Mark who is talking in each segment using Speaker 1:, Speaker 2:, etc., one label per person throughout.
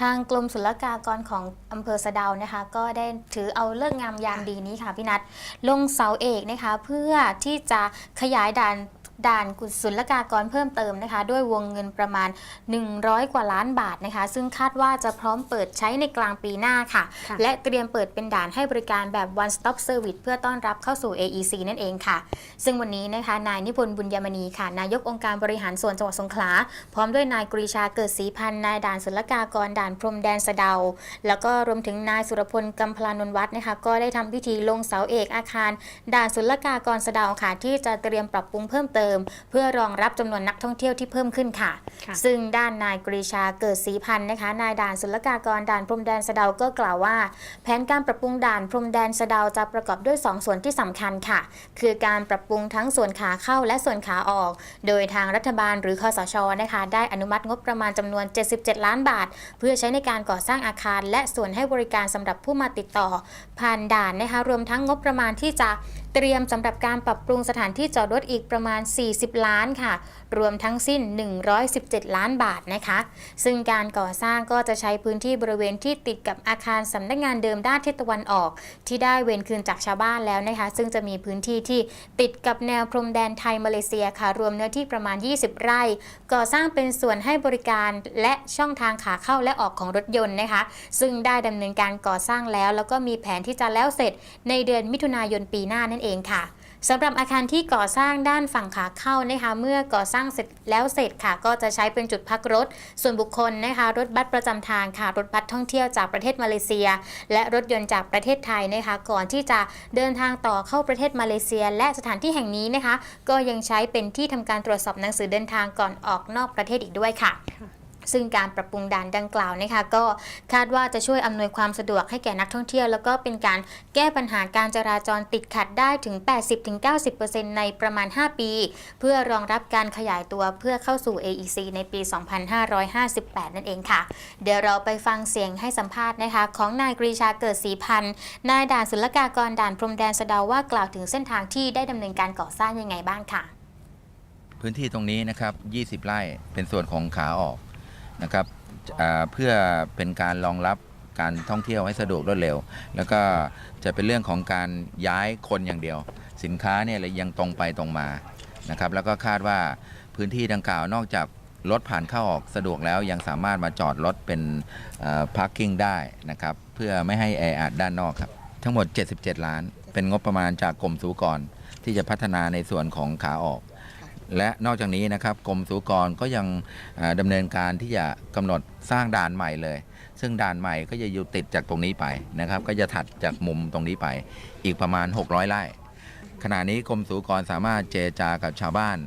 Speaker 1: ทางกรมศุลกากรของอำเภอสะดาวนะคะ ก็ได้ถือเอาเลิกษ์งามยามดีนี้ค่ะพี่นัทลงเสาเอกนะคะ เพื่อที่จะขยายด่าน ด่านศุลกากรเพิ่มเติมนะคะ ด้วยวงเงินประมาณ 100 กว่าล้านบาทนะคะ ซึ่งคาดว่าจะพร้อมเปิดใช้ในกลางปีหน้าค่ะ
Speaker 2: ค่ะ
Speaker 1: และเตรียมเปิดเป็นด่านให้บริการแบบ one stop service เพื่อต้อนรับเข้าสู่ AEC นั่นเองค่ะ ซึ่งวันนี้นะคะนายนิพนธ์บุญยมณีค่ะ นายกองค์การบริหารส่วนจังหวัดสงขลาพร้อมด้วยนายกรีชาเกิดศรีพันธ์นายด่านศุลกากรด่านพรมแดนสะเดา แล้วก็รวมถึงนายสุรพลกำพลานนท์วัฒน์นะคะ ก็ได้ทำพิธีลงเสาเอกอาคาร ด่านศุลกากรสะเดาค่ะ ที่จะเตรียมปรับปรุงเพิ่มเติมเพื่อรองรับจำนวนนักท่องเที่ยวที่เพิ่มขึ้นค่ะ
Speaker 2: ค่ะ
Speaker 1: ซึ่งด้านนายกรีชาเกิดศรีพันธ์นะคะนายด่านศุลกากรด่านพรมแดนสะเดาก็กล่าวว่า แผนการปรับปรุงด่านพรมแดนสะเดาจะประกอบด้วย 2 ส่วนที่สำคัญค่ะ คือการปรับปรุงทั้งส่วนขาเข้าและส่วนขาออก โดยทางรัฐบาลหรือคอสชนะคะได้อนุมัติงบประมาณจำนวน 77 ล้านบาท เพื่อใช้ในการก่อสร้างอาคาร และส่วนให้บริการสำหรับผู้มาติดต่อ ผ่านด่านนะคะรวมทั้งงบประมาณที่จะ เตรียมสำหรับการปรับปรุงสถานที่จอดรถอีกประมาณ 40 ล้านค่ะ รวมทั้งสิ้น 117 ล้านบาทนะคะ ซึ่งการก่อสร้างก็จะใช้พื้นที่บริเวณที่ติดกับอาคารสำนักงานเดิมด้านทิศตะวันออก ที่ได้เวนคืนจากชาวบ้านแล้วนะคะ ซึ่งจะมีพื้นที่ที่ติดกับแนวพรมแดนไทยมาเลเซียค่ะ รวมเนื้อที่ประมาณ 20 ไร่ ก่อสร้างเป็นส่วนให้บริการและช่องทางขาเข้าและออกของรถยนต์นะคะ ซึ่งได้ดำเนินการก่อสร้างแล้ว แล้วก็มีแผนที่จะแล้วเสร็จในเดือนมิถุนายนปีหน้านั่นเองค่ะสำหรับอาคารที่ก่อสร้างด้านฝั่งขาเข้านะคะเมื่อก่อสร้างเสร็จแล้วเสร็จค่ะ ก็จะใช้เป็นจุดพักรถ ส่วนบุคคลนะคะรถบัสประจำทางค่ะ รถบัสท่องเที่ยวจากประเทศมาเลเซีย และรถยนต์จากประเทศไทยนะคะ ก่อนที่จะเดินทางต่อเข้าประเทศมาเลเซีย และสถานที่แห่งนี้นะคะ ก็ยังใช้เป็นที่ทำการตรวจสอบหนังสือเดินทางก่อนออกนอกประเทศอีกด้วยค่ะ ซึ่งการปรับปรุงด่านดังกล่าวนะคะก็คาดว่าจะช่วยอำนวยความสะดวกให้แก่นักท่องเที่ยว แล้วก็เป็นการแก้ปัญหาการจราจรติดขัดได้ถึง 80-90%ในประมาณ 5 ปี เพื่อรองรับการขยายตัวเพื่อเข้าสู่ AEC ในปี 2558 นั่นเองค่ะ เดี๋ยวเราไปฟังเสียงให้สัมภาษณ์นะคะ ของนายกรีชาเกิดศรีพันธ์นายด่านศุลกากรด่านพรมแดนสะดาว่ากล่าวถึงเส้นทางที่ได้ดำเนินการก่อสร้างยังไงบ้างค่ะ
Speaker 3: พื้นที่ตรงนี้นะครับ 20 ไร่เป็นส่วนของขาออก นะครับเพื่อเป็นการรองรับการท่องเที่ยวให้สะดวกรวดเร็ว แล้วก็จะเป็นเรื่องของการย้ายคนอย่างเดียว สินค้าเนี่ยยังตรงไปตรงมานะครับแล้วก็คาดว่าพื้นที่ดังกล่าวนอกจากรถผ่านเข้าออกสะดวกแล้วยังสามารถมาจอดรถเป็นพาร์คกิ้งได้นะครับเพื่อไม่ให้แออัดด้านนอกครับทั้งหมด 77 ล้าน เป็นงบประมาณจากกรมสุกรที่จะพัฒนาในส่วนของขาออก และนอกจากนี้นะครับกรมสุกรก็ยังเอ่อดำเนินการที่จะกำหนดสร้างด่านใหม่เลย ซึ่งด่านใหม่ก็จะอยู่ติดจากตรงนี้ไปนะครับ ก็จะถัดจากมุมตรงนี้ไปอีกประมาณ 600ไร่ขณะนี้กรมสุกรสามารถเจรจากับชาวบ้าน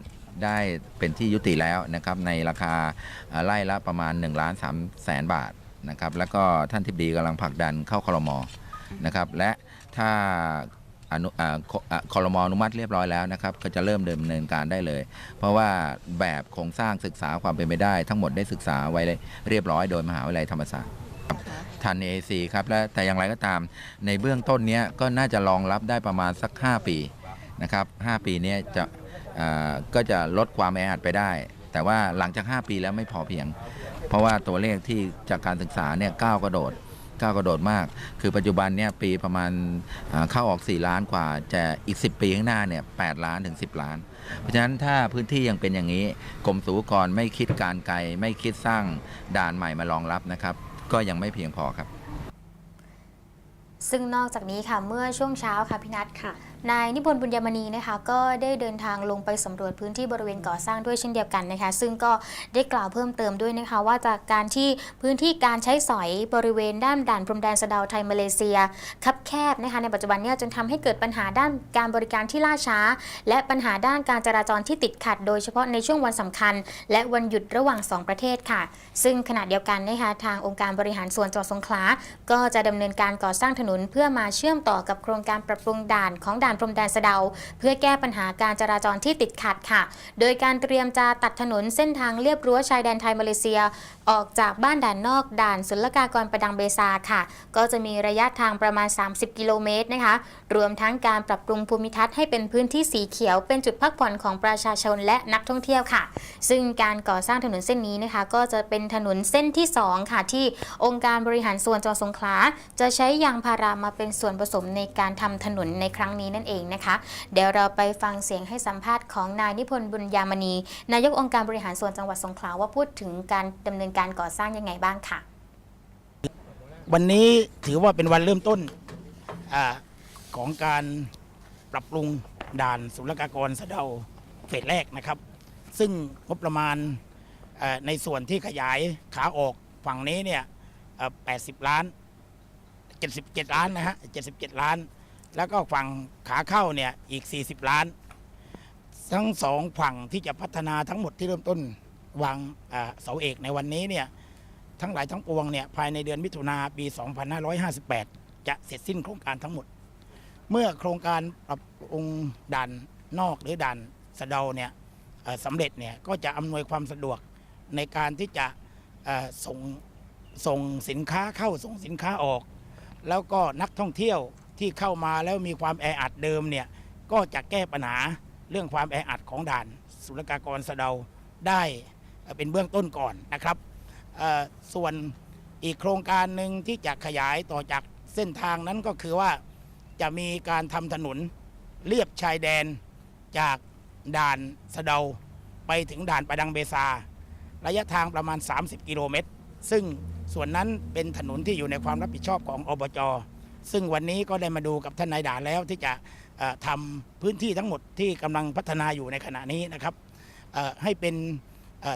Speaker 3: ได้เป็นที่ยุติแล้วนะครับในราคาไร่ละประมาณ1ล้าน3แสนบาทนะครับแล้วก็ท่านทิบดีกำลังผลักดันเข้าคลมนะครับและถ้า อนุอ่าคอ่าคอรมอนุมัติเรียบร้อยแล้วนะครับ ก็จะเริ่มดำเนินการได้เลย เพราะว่าแบบโครงสร้างศึกษาความเป็นไปได้ ทั้งหมดได้ศึกษาไว้เรียบร้อยโดยมหาวิทยาลัยธรรมศาสตร์ทัน AC ครับและแต่อย่างไรก็ตาม ในเบื้องต้นเนี้ยก็น่าจะรองรับได้ประมาณสัก 5 ปีนะครับ5ปีเนี้ยจะอ่าก็จะลดความแออัดไปได้ แต่ว่าหลังจาก 5 ปีแล้วไม่พอเพียง เพราะว่าตัวเลขที่จากการศึกษาเนี่ยก้าวกระโดด ก้าวกระโดดมาก คือปัจจุบันเนี่ยปีประมาณอ่าเข้าออก 4 ล้านกว่า จะอีก 10 ปีข้างหน้าเนี่ย8ล้านถึง 10 ล้าน เพราะฉะนั้นถ้าพื้นที่ยังเป็นอย่างนี้กรมศุลกรไม่คิดการไกลไม่คิดสร้างด่านใหม่มารองรับนะครับ ก็ยังไม่เพียงพอครับ
Speaker 1: ซึ่งนอกจากนี้ค่ะเมื่อช่วงเช้าค่ะพี่นัท
Speaker 2: ค่ะ
Speaker 1: นายนิพนธ์บุญยมณีนะคะก็ได้เดินทางลงไปสำรวจพื้นที่บริเวณก่อสร้างด้วยเช่นเดียวกันนะคะ ซึ่งก็ได้กล่าวเพิ่มเติมด้วยนะคะ ว่าจากการที่พื้นที่การใช้สอยบริเวณด้านด่านพรมแดนสะเดาไทยมาเลเซียคับแคบนะคะในปัจจุบันเนี่ยจนทำให้เกิดปัญหาด้านการบริการที่ล่าช้า และปัญหาด้านการจราจรที่ติดขัด โดยเฉพาะในช่วงวันสำคัญ และวันหยุดระหว่างสองประเทศค่ะ ซึ่งขณะเดียวกันนะคะทางองค์การบริหารส่วนจังหวัดสงขลาก็จะดำเนินการก่อสร้างถนนเพื่อมาเชื่อมต่อกับโครงการปรับปรุงด่านของด่านด่านพรมแดนสะเดา เพื่อแก้ปัญหาการจราจรที่ติดขัดค่ะ โดยการเตรียมจะตัดถนนเส้นทางเลียบรั้วชายแดนไทยมาเลเซีย ออกจากบ้านด่านนอกด่านศุลกากรประดังเบซาค่ะ ก็จะมีระยะทางประมาณ 30 กิโลเมตรนะคะ รวมทั้งการปรับปรุงภูมิทัศน์ให้เป็นพื้นที่สีเขียวเป็นจุดพักผ่อนของประชาชนและนักท่องเที่ยวค่ะ ซึ่งการก่อสร้างถนนเส้นนี้นะคะ ก็จะเป็นถนนเส้นที่ 2 ค่ะที่องค์การบริหารส่วนจังหวัดสงขลาจะใช้ยางพารามาเป็นส่วนผสมในการทำถนนในครั้งนี้นั่นเองนะคะ เดี๋ยวเราไปฟังเสียงให้สัมภาษณ์ของนายนิพนธ์บุญยามณี นายกองค์การบริหารส่วนจังหวัดสงขลาว่าพูดถึงการดำเนินการก่อสร้างยังไงบ้างค่ะ
Speaker 2: วันนี้ถือว่าเป็นวันเริ่มต้นอของการปรับปรุงด่านศุลกากรสะเดาเฟสแรกนะครับ ซึ่งงบประมาณในส่วนที่ขยายขาออกฝั่งนี้เนี่ย80 ล้าน 77 ล้านนะฮะ77 ล้าน แล้วก็ฝั่งขาเข้าเนี่ยอีก 40 ล้าน ทั้งสองฝั่งที่จะพัฒนาทั้งหมดที่เริ่มต้นวางเสาเอกในวันนี้เนี่ยทั้งหลายทั้งปวงเนี่ยภายในเดือนมิถุนาปี 2558 จะเสร็จสิ้นโครงการทั้งหมด เมื่อโครงการปรับปรุงด่านนอกหรือด่านสะเดาเนี่ยสำเร็จเนี่ยก็จะอำนวยความสะดวกในการที่จะส่งส่งสินค้าเข้าส่งสินค้าออก แล้วก็นักท่องเที่ยว ที่เข้ามาแล้วมีความแออัดเดิมเนี่ยก็จะแก้ปัญหาเรื่องความแออัดของด่านศุลกากรสะเดาได้เป็นเบื้องต้นก่อนนะครับ ส่วนอีกโครงการหนึ่งที่จะขยายต่อจากเส้นทางนั้นก็คือว่าจะมีการทำถนนเลียบชายแดนจากด่านสะเดาไปถึงด่านประดังเบซา ระยะทางประมาณ 30 กิโลเมตร ซึ่งส่วนนั้นเป็นถนนที่อยู่ในความรับผิดชอบของอบจ ซึ่งวันนี้ก็ได้มาดูกับท่านนายด่านแล้วที่จะเอ่อทำพื้นที่ทั้งหมดที่กำลังพัฒนาอยู่ในขณะนี้นะครับให้เป็น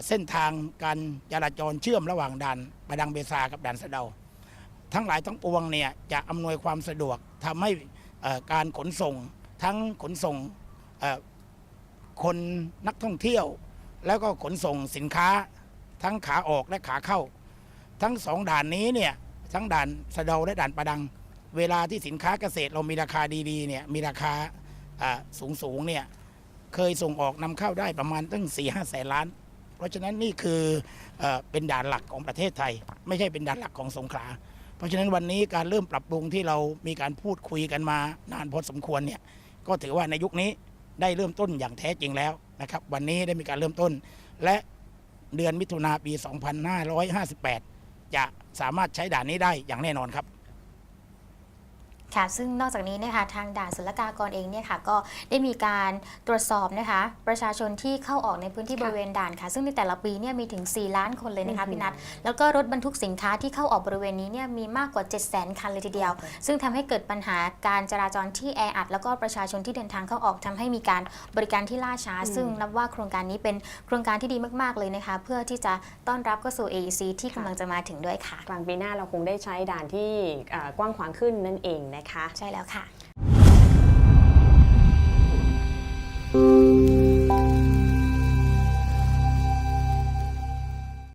Speaker 2: เส้นทางการจราจรเชื่อมระหว่างด่านประดังเบซากับด่านสะเดา ทั้งหลายทั้งปวงเนี่ยจะอำนวยความสะดวกทำให้การขนส่งทั้งขนส่งคนนักท่องเที่ยว แล้วก็ขนส่งสินค้า ทั้งขาออกและขาเข้า ทั้งสองด่านนี้เนี่ยทั้งด่านสะเดาและด่านประดัง เวลาที่สินค้าเกษตรเรามีราคาดีๆเนี่ยมีราคาสูงสูงๆเนี่ยเคยส่งออกนำเข้าได้ประมาณตั้ง4ี่ห้าแสนล้าน เพราะฉะนั้นนี่คือเออเป็นด่านหลักของประเทศไทย ไม่ใช่เป็นด่านหลักของสงขลาเพราะฉะนั้นวันนี้การเริ่มปรับปรุงที่เรามีการพูดคุยกันมานานพอสมควรเนี่ยก็ถือว่าในยุคนี้ได้เริ่มต้นอย่างแท้จริงแล้วนะครับวันนี้ได้มีการเริ่มต้น และเดือนมิถุนาปี 2558 จะสามารถใช้ด่านนี้ได้อย่างแน่นอนครับ
Speaker 1: ค่ะซึ่งนอกจากนี้นะคะทางด่านศุลกากรเองเนี่ยค่ะก็ได้มีการตรวจสอบนะคะประชาชนที่เข้าออกในพื้นที่
Speaker 4: ค่ะ
Speaker 1: บริเวณด่านค่ะ ซึ่งในแต่ละปีเนี่ยมีถึง 4 ล้านคนเลยนะคะ
Speaker 4: อือหือ
Speaker 1: พี่นัทแล้วก็รถบรรทุกสินค้าที่เข้าออกบริเวณนี้เนี่ยมีมากกว่า 7 0 0 0 0 0คันเลยทีเดียว ซึ่งทำให้เกิดปัญหาการจราจรที่แออัด แล้วก็ประชาชนที่เดินทางเข้าออกทำให้มีการบริการที่ล่าช้า
Speaker 4: อืม
Speaker 1: ซึ่งนับว่าโครงการนี้เป็นโครงการที่ดีมากๆเลยนะคะเพื่อที่จะต้อนรับเข้าสู่ AEC ที่กำลังจะมาถึงด้วยค่ะ
Speaker 4: กลางปีหน้าเราคงได้ใช้ด่านที่เอ่อกว้างขวางขึ้นนั่นเองนะคะ
Speaker 1: ใช่แล้วค่ะ